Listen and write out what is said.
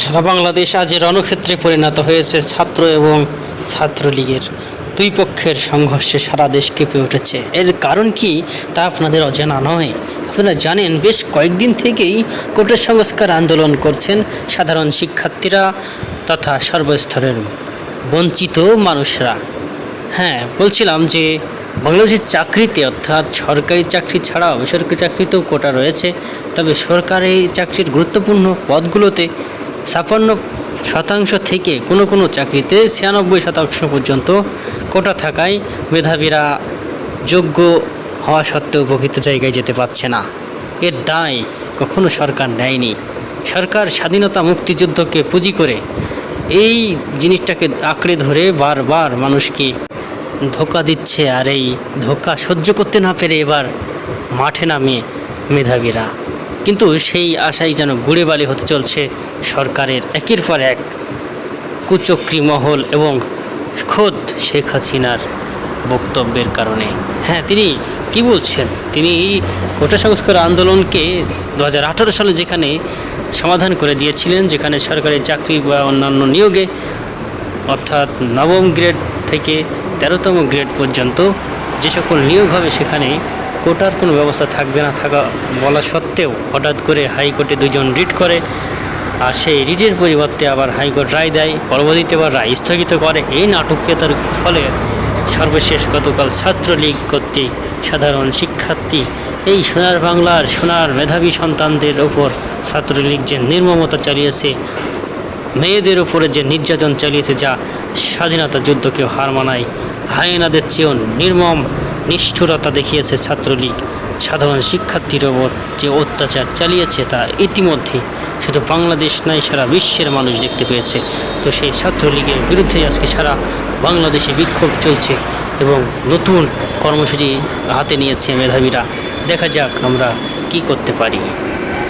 সারা বাংলাদেশ আজ রণক্ষেত্রে পরিণত হয়েছে ছাত্র এবং ছাত্রলীগের। দুই পক্ষের সংঘর্ষে সারা দেশ কেঁপে উঠেছে। এর কারণ কি তা আপনাদের অজানা নয়। আপনারা জানেন, বেশ কয়েকদিন থেকেই কোটা সংস্কার আন্দোলন করছেন সাধারণ শিক্ষার্থীরা তথা সর্বস্তরের বঞ্চিত মানুষরা। হ্যাঁ বলছিলাম যে বাংলাদেশের চাকরিতে অর্থাৎ সরকারি চাকরি ছাড়াও বেসরকারি চাকরিতেও কোটা রয়েছে। তবে সরকারি চাকরির গুরুত্বপূর্ণ পদগুলোতে ছাপান্ন শতাংশ থেকে কোনো কোনো চাকরিতে ছিয়ানব্বই শতাংশ পর্যন্ত কোটা থাকায় মেধাবীরা যোগ্য হওয়া সত্ত্বেও প্রকৃত জায়গায় যেতে পারছে না। এর দায় কখনো সরকার নেয়নি। সরকার স্বাধীনতা মুক্তিযুদ্ধকে পুঁজি করে এই জিনিসটাকে আঁকড়ে ধরে বারবার মানুষকে ধোকা দিচ্ছে আর এই ধোকা সহ্য করতে না পেরে এবার মাঠে নামে মেধাবীরা। কিন্তু সেই আশাই যেন গুড়ে বালি হতে চলছে সরকারের একের পর এক কুচক্রি মহল এবং খোদ শেখ হাসিনার বক্তব্যের কারণে। হ্যাঁ তিনি কি বলছেন? তিনি কোটা সংস্কার আন্দোলনকে দু হাজার আঠারো সালে যেখানে সমাধান করে দিয়েছিলেন, যেখানে সরকারি চাকরি বা অন্যান্য নিয়োগে, অর্থাৎ নবম গ্রেড থেকে তেরোতম গ্রেড পর্যন্ত যে সকল নিয়োগ হবে সেখানে কোটার কোনো ব্যবস্থা থাকবে না থাকা বলা সত্ত্বেও হঠাৎ করে হাইকোর্টে দুজন রিট করে আর সেই রিটের পরিবর্তে আবার হাইকোর্ট রায় দেয়, পরবর্তীতে আবার রায় স্থগিত করে। এই নাটকীয়তার ফলে সর্বশেষ গতকাল ছাত্রলীগ কর্তৃক সাধারণ শিক্ষার্থী এই সোনার বাংলার সোনার মেধাবী সন্তানদের ওপর ছাত্রলীগ যে নির্মমতা চালিয়েছে, মেয়েদের উপরে যে নির্যাতন চালিয়েছে যা স্বাধীনতা যুদ্ধকে হার মানায়, হায়েনাদের চেয়েও নির্মম নিষ্ঠুরতা দেখিয়েছে ছাত্রলীগ। সাধারণ শিক্ষার্থীর ওপর যে অত্যাচার চালিয়েছে তা ইতিমধ্যে শুধু বাংলাদেশ নয়, সারা বিশ্বের মানুষ দেখতে পেয়েছে। তো সেই ছাত্রলীগের বিরুদ্ধে আজকে সারা বাংলাদেশে বিক্ষোভ চলছে এবং নতুন কর্মসূচি হাতে নিয়েছে মেধাবীরা। দেখা যাক আমরা কি করতে পারি।